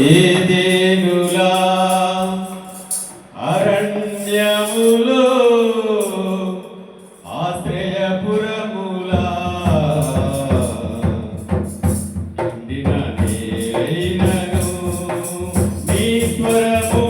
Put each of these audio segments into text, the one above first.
ఏదేనులా అరణ్యములో ఆశ్రయపురములా? ఎండిన నేలైనను నీ స్వరము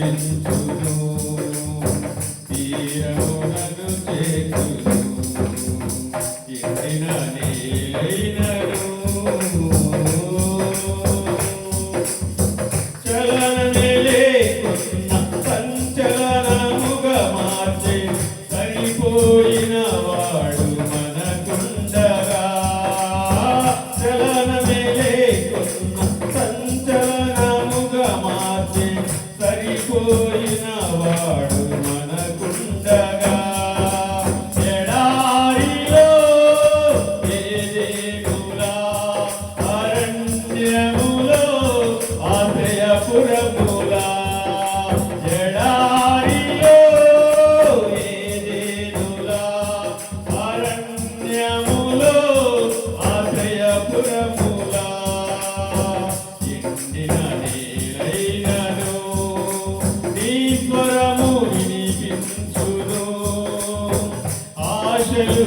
గురించు పురముగా ఎడారియో ఏదేదులా అరణ్యములో ఆశ్రయపురములా ఎండిన నీరైనను నీ స్వరము వినిపించును. ఆశలు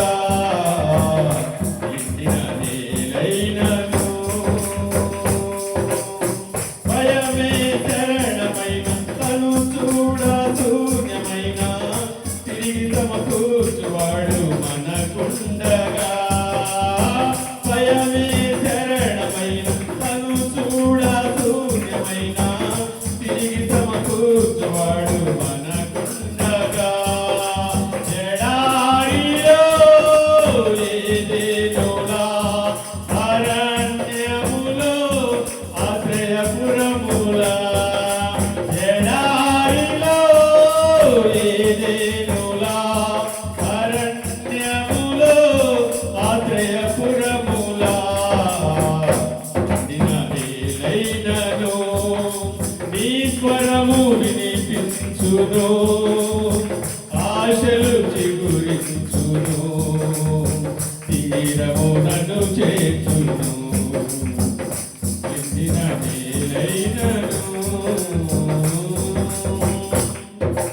తిరిగి తమ కూర్చువాడు మన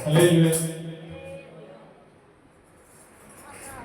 Hallelujah.